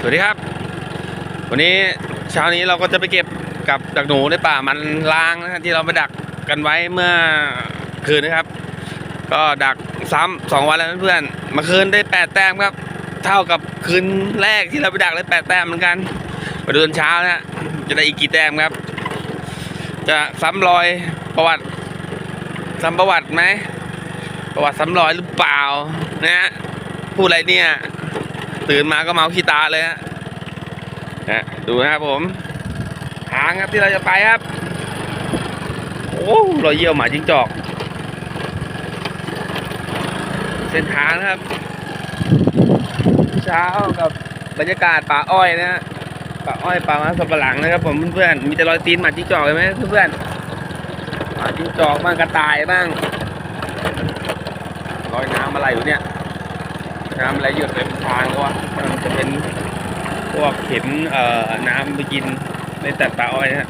สวัสดีครับ วันนี้เช้านี้เราก็จะไปเก็บกับดักหนูในป่ามันล้างนะที่เราไปดักกันไว้เมื่อคืนนะครับ ก็ดักซ้ำสองวันแล้วเพื่อนๆเมื่อคืนได้แปดแต้มครับ เท่ากับคืนแรกที่เราไปดักได้แปดแต้มเหมือนกันมาดูตอนเช้านะจะได้อีกกี่แต้มครับ จะซ้ำรอยประวัติซ้ำประวัติไหมประวัติซ้ำรอยหรือเปล่านะฮะพูดอะไรเนี่ย ตื่นมาก็เมาขี้ตาเลยฮะนะดูนะครับผมทางครับที่เราจะไปครับ โอ้รอยเยี่ยวหมาจิ้งจอก เส้นทางนะครับ เช้ากับบรรยากาศป่าอ้อยนะฮะป่าอ้อยป่ามันสำปะหลังนะครับ ผมเพื่อนๆมีแต่รอยตีนหมาจิ้งจอกเลยไหมเพื่อนๆหมาจิ้งจอกบ้างกระต่ายบ้างรอยน้ำอะไรอยู่เนี่ย น้ำอะไรหยดเต็มทางเลยวะมันจะเป็นพวกเข็มเอ่อน้ำไปกินในตัดปลาอ้อยนะฮะ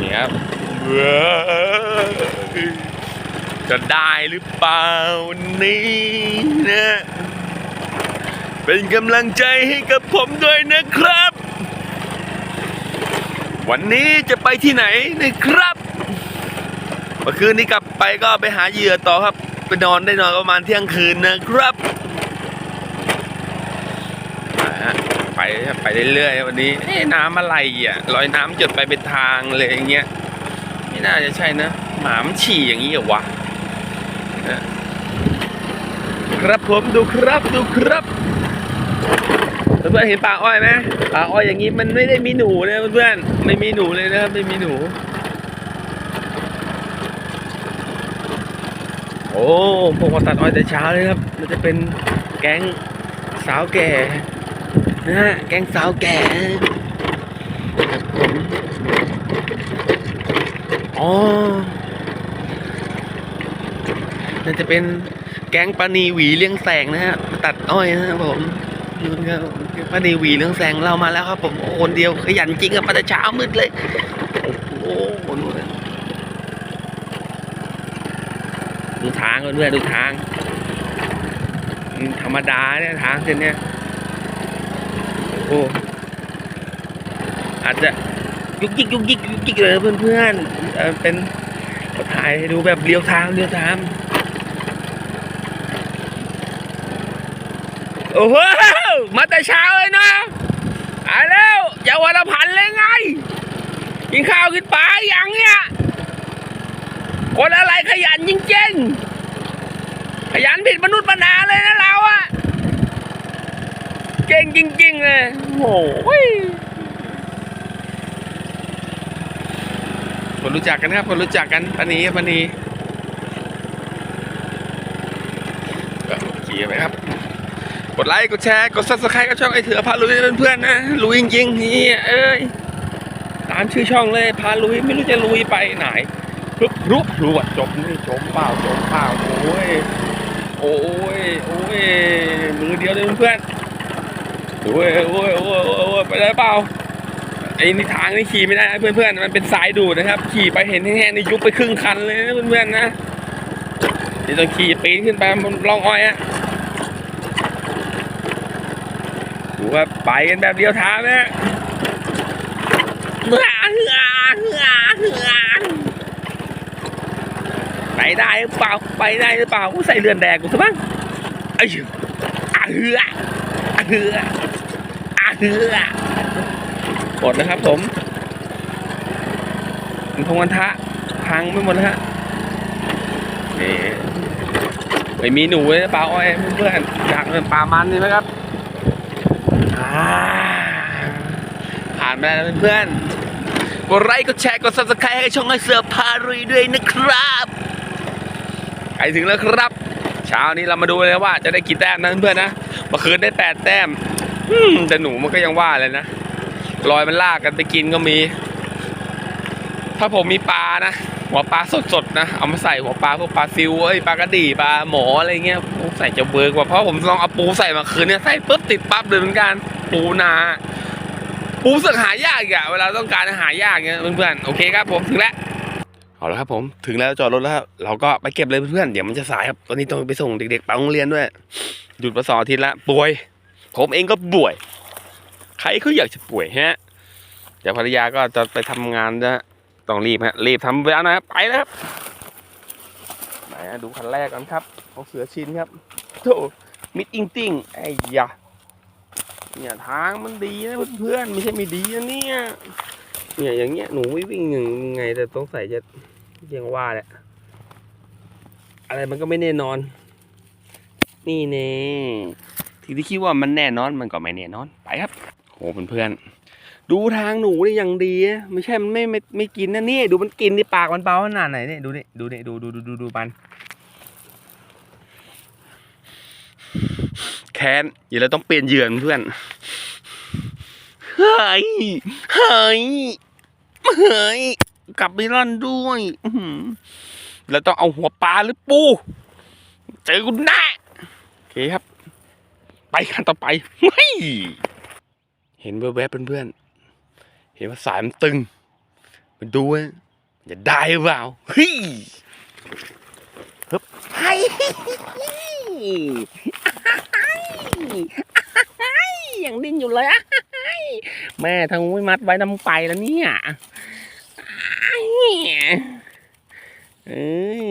นี่ครับจะได้หรือเปล่าวันนี้นะเป็นกำลังใจให้กับผมด้วยนะครับ วันนี้จะไปที่ไหนนะครับเมื่อคืนนี้กลับไปก็ไปหาเหยื่อต่อครับ ไปนอนได้นอนประมาณเที่ยงคืนนะครับ ไปไปเรื่อยๆวันนี้น้ำอะไรอะลอยน้ำหยดไปเป็นทางเลยอย่างเงี้ยไม่น่าจะใช่นะหมามันฉี่อย่างนี้เหรอวะครับผมดูครับดูครับเพื่อนเห็นป่าอ้อยไหมป่าอ้อยอย่างนี้มันไม่ได้มีหนูนะเพื่อนไม่มีหนูเลยนะครับไม่มีหนู อ้พวกมาตัดอ้อยแต่เช้าเลยครับ มันจะเป็นแก๊งสาวแก่นะฮะแก๊งสาวแก่ครับผมอ๋อน่าจะเป็นแก๊งปานีหวีเลี้ยงแสงนะฮะตัดอ้อยนะครับผมดูนครับปานีหวีเลี้ยงแสงเรามาแล้วครับผมคนเดียวขยันจริงครับมาแต่เช้ามืดเลย โอ้โห ดูทางเพื่อนๆดูทาง ธรรมดาเนี่ยทางเส้นเนี้ยโอ้อาจจะยุกยิกยุกยิกยุกยิกเลยเพื่อนๆเอ่อเป็นถ่ายให้ดูแบบเรียวทางเรียวทางโอ้โหมาแต่เช้าเลยนะอ่าแล้วอย่าวันละพันเลยไง กินข้าวกินปลาอย่างเนี้ย คนอะไรขยันจริงๆ ขยันผิดมนุษย์ปนาเลยนะเราอะเก่งจริงๆเลยโอ้ยคนรู้จักกันครับคนรู้จักกันปนีปนีก็ขี่ไปครับ กดไลค์กดแชร์กดซับสไครต์ก็ช่องไอเถือพาลุยเพื่อนๆนะลุยจริงๆนี่เอ้ยตามชื่อช่องเลยพาลุยไม่รู้จะลุยไปไหน รึบรุบรู้ว่าจมนี่จมเปล่าจมเปล่าโอ้ยโอ้ยโอ้ยมือเดียวเลยเพื่อนโอ้ยโอ้ยโอ้ยโอ้ยไปได้เปล่าไอ้นี่ทางนี่ขี่ไม่ได้นะเพื่อนๆมันเป็นสายดูดนะครับ ขี่ไปเห็นแห้งๆนี่ยุบไปครึ่งคันเลยนะเพื่อนๆนะนี่ต้องขี่ปีนขึ้นไปบนร่องอ้อยอะดูว่าไปกันแบบเดียวทางนะเฮือเฮือเฮือเฮือ ไปได้หรือเปล่าไปได้หรือเปล่ากูใส่เรือนแดงกูซะบ้างไอ้เหี้ยอาเหืออาเหืออาเหือกดนะครับผมมันพงวันทะพังไปหมดแล้วฮะนี่ไม่มีหนูเลยปลาอ้อยเพื่อนอยากเป็นปลามันนี่ไหมครับผ่านไปแล้วเพื่อนกดไลค์กดแชร์กด subscribe ให้ช่องไอเสือพารุยด้วยนะครับ ใกลถึงแล้วครับเช้านี้เรามาดูเลยว่าจะได้กี่แต้มนะเพื่อนนะเมื่อคืนได้แปดแต้มแต่หนูมันก็ยังว่าเลยนะลอยมันลากกันไปกินก็มี ถ้าผมมีปลานะหัวปลาสดๆนะเอามาใส่หัวปลาพวกปลาซิวเอ้ยปลากระดี่ปลาหมออะไรเงี้ยใส่จะเบิร์กว่าเพราะผมลองเอาปูใส่มาคืนเนี่ยใส่ปุ๊บติดปั๊บเลยเหมือนกันปูนาปูสึกหายากอีกอะเวลาต้องการหายากเงี้ยเพื่อนๆโอเคครับผมถึงแล้ว เอาละครับผมถึงแล้วจอดรถแล้ว เราก็ไปเก็บเลยเพื่อนเดี๋ยวมันจะสายครับตอนนี้ต้องไปส่งเด็กๆไปโรงเรียนด้วยหยุดมาสอทิตย์ละป่วย ผมเองก็ป่วย ใครเขาอยากจะป่วยฮะเดี๋ยวภรรยาก็จะไปทำงานนะต้องรีบฮะรีบทำเวลานะครับไปแล้วครับไหนดูคันแรกกันครับของเสือชินครับโธ่มิดอิงติ้งไอ้ยะเนี่ยทางมันดีนะเพื่อนๆไม่ใช่ไม่ดีนะเนี่ย เนี่ยอย่างเงี้ยหนูไม่วิ่งยังไงแต่ต้องใส่จะยังว่าแหละอะไรมันก็ไม่แน่นอน นี่เน่ที่ที่คิดว่ามันแน่นอนมันก็ไม่แน่นอน ไปครับโหเพื่อนๆดูทางหนูนี่ยังดี ไม่ใช่มันไม่ไม่ไม่กินนะนี่ดูมันกินในปากมันเบาขนาดไหนเนี่ยดูนี่ดูนี่ดูดูดูดูดูมันแค้นอย่าเราต้องเปลี่ยนเหยื่อเพื่อนเฮ้ยเฮ้ย เฮ้ยกลับไปร่อนด้วยแล้วต้องเอาหัวปลาหรือปู เจอคุณแน่โอเคครับ ไปขั้นต่อไปเฮ้ยเห็นแวบๆเพื่อนๆ เห็นว่าสายมันตึงมาดูว่าจะได้หรือเปล่าเฮ้ยฮึบไฮ้ยังดิ้นอยู่เลยอะ แม่ทางไม่มัดไว้น้ำไปแล้วเนี่ยเอ้ย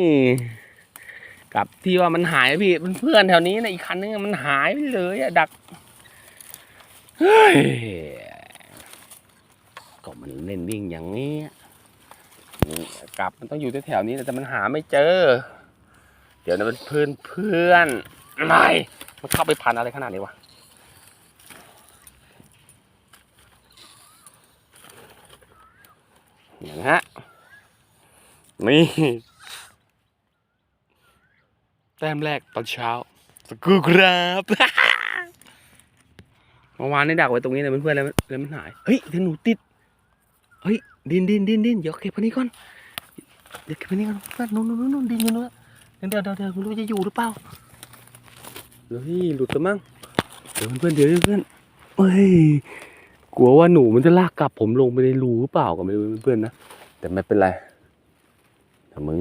กับที่ว่ามันหายพี่เพื่อนแถวนี้นะอีกคันนึงมันหายไปเลยอะดักเฮ้ยก็มันเล่นวิ่งอย่างนี้กลับมันต้องอยู่แถวๆนี้แต่มันหาไม่เจอ เดี๋ยวนะเป็นเพื่อนเพื่อนอะไรมันเข้าไปพันอะไรขนาดนี้วะ เนี่ยนะฮะ นี่ แต้มแรกตอนเช้า สกูครับเมื่อวานนี่ดักไว้ตรงนี้นะเพื่อนๆแล้วแล้วมันหาย เฮ้ยเดี๋ยวหนูติด เฮ้ย ดินดินดินดินเดี๋ยวเก็บพันนี้ก่อน เดี๋ยวเก็บพันนี้ก่อนเพื่อนนู่นนู่นนู่นดินอยู่นู่นเดี๋ยวเดี๋ยวเดี๋ยวไม่รู้จะอยู่หรือเปล่าเฮ้ยหลุดกันมั้ง เดี๋ยวเพื่อนๆเดี๋ยวเพื่อนเฮ้ย กลัวว่าหนูมันจะลากกลับผมลงไปในรูหรือเปล่าก็ไม่รู้เพื่อนๆนะแต่ไม่เป็นไรแต่มึง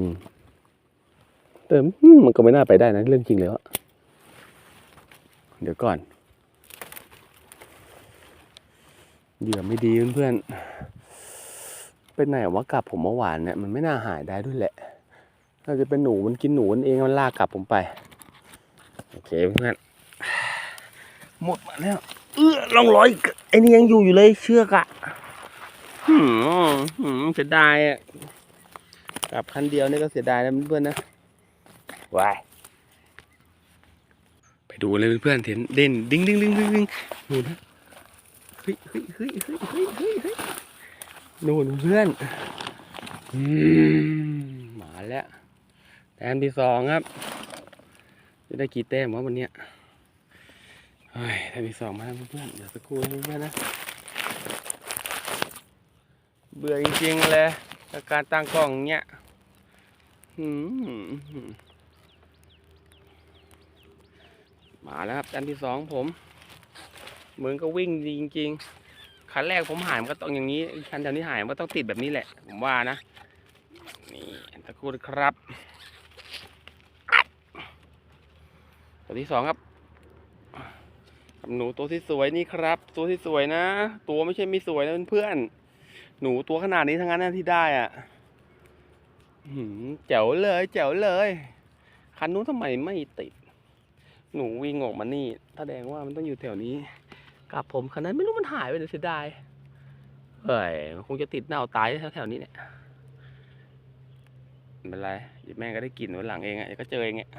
แต่อืมมันก็ไม่น่าไปได้นะเรื่องจริงแล้วอะเดี๋ยวก่อนเหยื่อไม่ดีเพื่อนๆเป็นไหนวะกลับผมเมื่อวานเนี่ยมันไม่น่าหายได้ด้วยแหละน่าจะเป็นหนูมันกินหนูมันเองมันลากกลับผมไป โอเคเพื่อนหมดมาแล้ว เออลองร้อยไอ้นี่ยังอยู่อยู่เลยเชือกอะหืมหืมเสียดายอะกลับคันเดียวนี่ก็เสียดายนะเพื่อนๆนะวายไปดูเลยเพื่อนๆเห็นเด่นดิ้งดิ้งดิ้งดิ้งดิ้งนู่นนะเฮ้ยเฮ้ยเฮ้ยเฮ้ยเฮ้ยเฮ้ยเฮ้ยนู่นเพื่อนอืมมาแล้วแต้มที่สองครับ จะได้กี่แต้มวะวันเนี้ย ฮ้ยแต้มที่สองมาเพื่อนๆเดี๋ยวสักครู่เพื่อนๆนะ เบื่อจริงๆเลยกับการตั้งกล้องเนี้ยมาแล้วครับอันที่สองผมเหมือนก็วิ่งจริงๆคันแรกผมหายมันก็ต้องอย่างนี้คันแถวนี้หายมันก็ต้องติดแบบนี้แหละ ผมว่านะ นี่ตะกครูครับ ตัวที่สองครับ หนูตัวที่สวยนี่ครับ ตัวที่สวยนะ ตัวไม่ใช่ไม่สวยนะเพื่อนหนูตัวขนาดนี้ทั้งนั้นที่ได้อะหืมแจ๋วเลยแจ๋วเลยคันนู้นทำไมไม่ติด หนูวิ่งออกมานี่แสดงว่ามันต้องอยู่แถวนี้กับผมคันนั้นไม่รู้มันหายไปเลยเสียดายเฮ้ยมันคงจะติดเน่าตายแถวๆนี้เนี่ยไม่เป็นไรเดี๋ยวแม่ก็ได้กลิ่นวันหลังเองอะเดี๋ยวก็เจอเองเนี่ย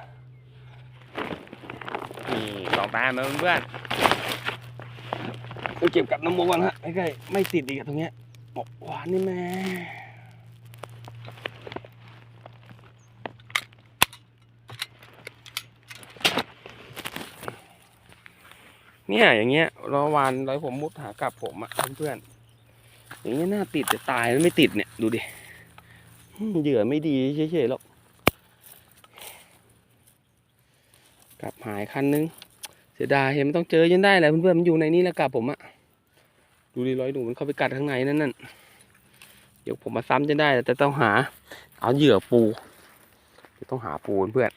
สองตามาเพื่อนๆไปเก็บกับน้ำมันฮะใกล้ๆไม่ติดอีกอะตรงเนี้ยบอกหวานนี่แม่เนี่ยอย่างเงี้ยรอวันร้อยผมมุดหากลับผมอะเพื่อนๆอย่างเงี้ยน่าติดจะตายแล้วไม่ติดเนี่ยดูดิเหยื่อไม่ดีเฉยๆหรอก กลับหายคันนึง เสียดายเห็นมันต้องเจอยันได้แหละเพื่อนๆมันอยู่ในนี้แล้วกลับผมอะดูดิร้อยหนูมันเข้าไปกัดข้างในนั่นน่ะเดี๋ยวผมมาซ้ำจะได้แต่ต้องหา เอาเหยื่อปูเดี๋ยวต้องหาปูเพื่อน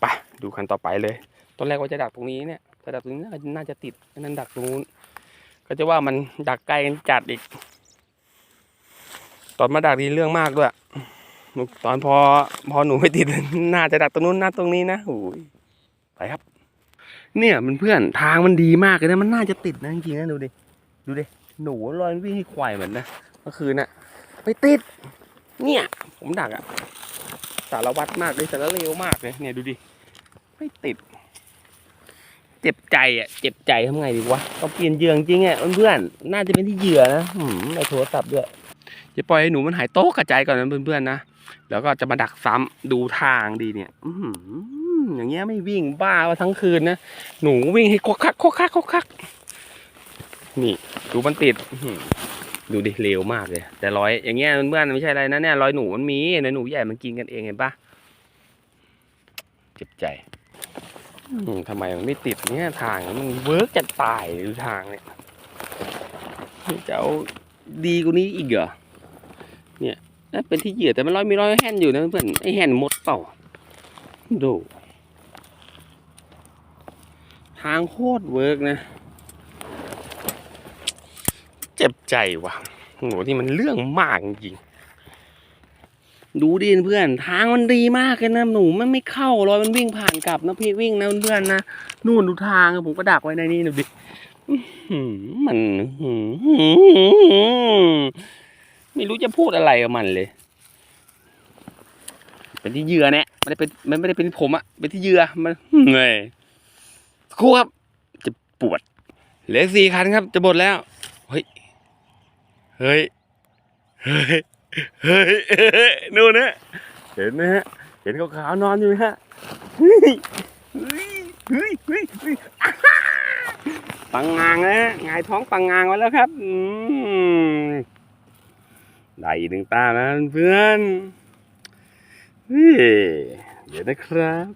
ไปดูคันต่อไปเลยตอนแรกว่าจะดักตรงนี้เนี่ยแต่ดักตรงนี้น่าจะติดนั่นดักตรงนู้นก็จะว่ามันดักไกลกันจัดอีก ตอนมาดักดีเรื่องมากด้วย ตอนพอพอหนูไม่ติดน่าจะดักตรงนู้นน่าตรงนี้นะโอ้ยไปครับ เนี่ยมันเพื่อนทางมันดีมากเลยนะมันน่าจะติดนะจริงๆนะดูดิดูดิหนูลอยวิ่งให้ควายเหมือนนะเมื่อคืนน่ะไม่ติด เนี่ย ผมดักอะสารวัตรมากเลยสารเลวมากเลยเนี่ยดูดิไม่ติด เจ็บใจอะ เจ็บใจทำไงดีวะต้องเปลี่ยนเหยื่อจริงๆอะเพื่อนๆน่าจะเป็นที่เหยื่อนะหืมในโทรศัพท์ด้วยจะปล่อยให้หนูมันหายโต๊ะกระจายก่อนนะเพื่อนๆนะ แล้วก็จะมาดักซ้ำดูทางดีเนี่ย อืออย่างเงี้ยไม่วิ่งบ้าว่าทั้งคืนนะ หนูวิ่งให้ควักคักควักคักควักคักนี่ดูมันติดดูดิเร็วมากเลย แต่ร้อยอย่างเงี้ยเพื่อนไม่ใช่อะไรนะเนี่ยร้อยหนูมันมีในหนูใหญ่มันกินกันเองเห็นปะเจ็บใจอืมทำไมมันไม่ติดเนี่ยทางมันเวิร์กจะตายหรือทางเนี่ยจะเอาดีกว่านี้อีกเหรอเนี่ย นั่นเป็นที่เหยื่อแต่มันร้อยมีร้อยแห่นอยู่นะเพื่อนไอแห่นหมดเปล่าดูทางโคตรเวิร์กนะ เจ็บใจว่ะโหที่มันเรื่องมากจริงดูดิเพื่อน ทางมันดีมากเลยนะหนูมันไม่เข้ารอยมันวิ่งผ่านกลับนะพี่วิ่งนะเพื่อนนะนู่นดูทางผมก็ดักไว้ในนี้ดูดิมันอื ไม่รู้จะพูดอะไรกับมันเลย เป็นที่เยื่อเนี่ยไม่ได้เป็นมันไม่ได้เป็นผมอะเป็นที่เยื่อมันเหนื่อยครูครับ จะปวดเหลือสี่คันครับ จะหมดแล้ว เฮ้ย เฮ้ย เฮ้ย เฮ้ยนู่นนะเห็นไหมฮะ เห็นขาวๆนอนอยู่ไหมฮะเฮ้ยเฮ้ยเฮ้ยเฮ้ยปังงางนะฮะหงายท้องปังงางไว้แล้วครับ อืม ได้อีกหนึ่งตานะเพื่อนเดี๋ยวนะครับ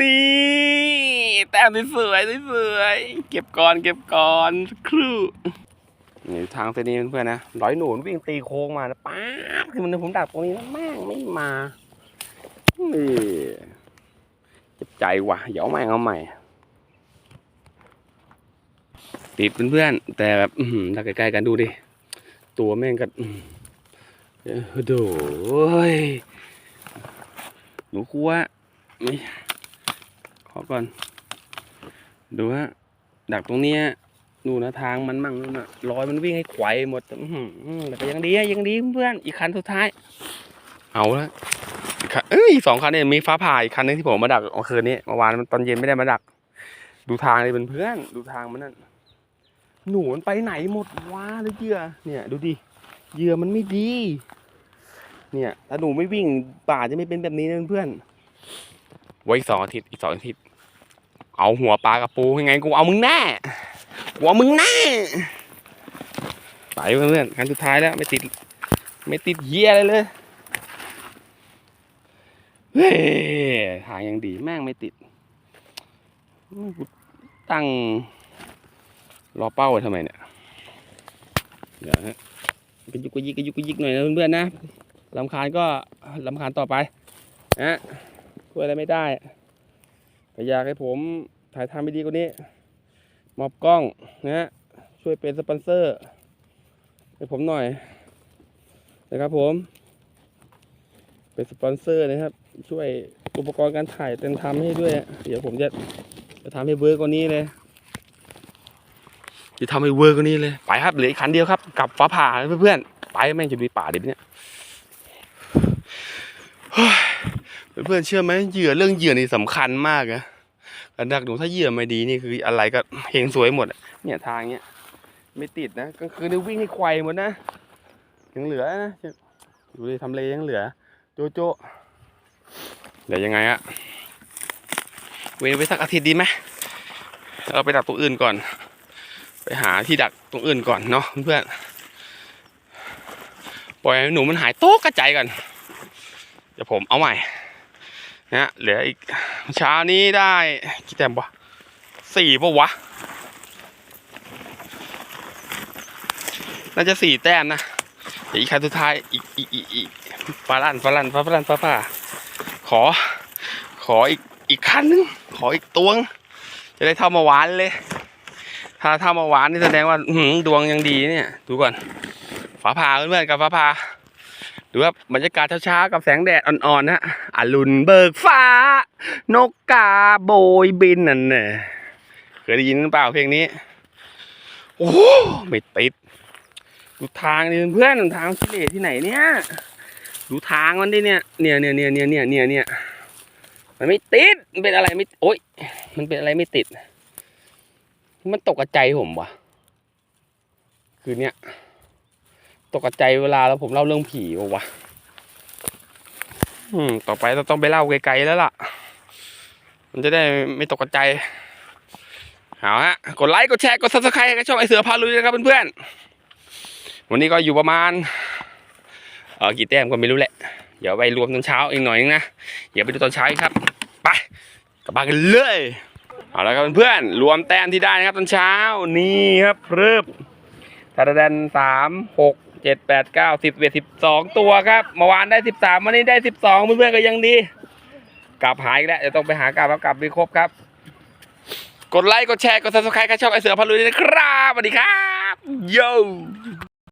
นี่แต้มสวยสวยเก็บก่อนเก็บก่อนครู่นี่ทางเส้นนี้เพื่อนนะร้อยหนูนวิ่งตีโค้งมาป๊าบคือมันผมดักตรงนี้แล้วแม่งไม่มานี่เจ็บใจว่ะเดี๋ยวเอาใหม่เอาใหม่ ติดเพื่อนๆแต่แบบถ้าใกล้ๆกันดูดิ ตัวแม่งก็อื้อเออโดยหนูกลัวไม่ขอก่อน ดูฮะ ดักตรงเนี้ยดูนะทางมันมั่งนู่นนะรอยมันวิ่งให้ไขวหมดอืแต่ก็ยังดียังดีเพื่อนอีกคันสุดท้าย เอาละอีกคันเอ้ยอีกสองคันเนี่ยมีฟ้าผ่าอีกคันนึงที่ผมมาดักเมื่อคืนนี้เมื่อวานมันตอนเย็นไม่ได้มาดัก ดูทางเลยเพื่อนดูทางมันนั่น หนูมันไปไหนหมดวะเลยเหยื่อเนี่ย ดูดิเหยื่อมันไม่ดี เนี่ย ถ้าหนูไม่วิ่งป่าจะไม่เป็นแบบนี้นะเพื่อนไว้สองอาทิตย์อีกสองอาทิตย์เอาหัวปลากระปูยังไงกูเอามึงแน่กูเอามึงแน่ไปเพื่อนๆครั้งสุดท้ายแล้ว ไม่ติด ไม่ติดเหี้ยอเลยเฮ้ยทางยังดีแม่งไม่ติดกูตั้ง รอเป้าไว้ทำไมเนี่ยเดี๋ยวฮะกระยุกกระยิกกระยุกกระยิกหน่อยนะเพื่อนๆนะลำคาญก็ลำคาญต่อไปนะช่วยอะไรไม่ได้แต่อยากให้ผมถ่ายทำไม่ดีกว่านี้ มอบกล้องนะฮะช่วยเป็นสปอนเซอร์ให้ผมหน่อยนะครับผม เป็นสปอนเซอร์นะครับ ช่วยอุปกรณ์การถ่ายเต็มทำให้ด้วย เดี๋ยวผมจะจะทำให้เวิร์กว่านี้เลย จะทำให้เวิร์กว่านี้เลย ไปครับเหลืออีกคันเดียวครับกลับฟ้าผ่าเพื่อนๆ ไปแม่งจะมีป่าดิบเนี่ยเพื่อนๆเชื่อไหมเหยื่อเรื่องเหยื่อนี่สำคัญมากนะการดักหนูถ้าเหยื่อไม่ดีนี่คืออะไรก็เฮงสวยหมดเนี่ยทางเนี้ยไม่ติดนะกลางคืนนี่วิ่งให้ควายหมดนะยังเหลือนะดูดิทำเลยังเหลือ โจโจเดี๋ยวยังไงอะเว้นไปสักอาทิตย์ดีไหมเราไปดักตรงอื่นก่อน ไปหาที่ดักตรงอื่นก่อนเนาะเพื่อนปล่อยให้หนูมันหายโต๊ะกระจายก่อนเดี๋ยวผมเอาใหม่นะเหลืออีกเช้านี้ได้กี่แต้มวะสี่ปะวะน่าจะสี่แต้มนะเดี๋ยวอีกคันสุดท้ายอีกอีกอีกอีกฟาลันฟาลันฟาลันฟาฟาขอ ขออีกอีกคันนึงขออีกตวง จะได้เท่าเมาหวานเลย ถ้าเท่ามาหวานนี่แสดงว่าหืดวงยังดีเนี่ย ดูก่อนฟ้าผ่าเพื่อนๆกับฟ้าผ่าดูครับบรรยากาศเช้าๆกับแสงแดดอ่อนๆนะอรุณเบิกฟ้า นกกาโบยบินนั่นน่ะเคยได้ยินหรือเปล่าเพลงนี้ โอ้ไม่ติดดูทางดิเพื่อนทางสิเลที่ไหนเนี่ยดูทางมันดิเนี่ยเนี่ยเนี่ยเนี่ยเนี่ยเนี่ยเนี่ยเนี่ยมันไม่ติดมันเป็นอะไรไม่โอ๊ยมันเป็นอะไรไม่ติด มันตกใจผมวะคือเนี่ยตกใจเวลาแล้วผมเล่าเรื่องผีปะวะอืม ต่อไปเราต้องไปเล่าไกลๆแล้วล่ะ มันจะได้ไม่ตกใจเอาฮะ กดไลค์ กดแชร์ กดซับสไครต์ให้กับช่องไอเสือพาลุยนะครับเพื่อนๆ วันนี้ก็อยู่ประมาณ เออกี่แต้มก็ไม่รู้แหละ เดี๋ยวไปรวมตอนเช้าอีกหน่อยนึงนะ เดี๋ยวไปดูตอนเช้าอีกครับ ไป กลับบ้านกันเลย เอาละครับเพื่อนๆรวมแต้มที่ได้นะครับตอนเช้านี่ครับเริ่มทาราดันสามหกเจ็ดแปดเก้าสิบเอ็ดสิบสองตัวครับเมื่อวานได้สิบสามวันนี้ได้สิบสองเพื่อนๆก็ยังดี กลับหายแล้วเดี๋ยวต้องไปหากลับแล้วกลับไปครบครับ กดไลค์กดแชร์กดซับสไครต์กับช่องไอเสือพาลุยด้วยนะครับสวัสดีครับโย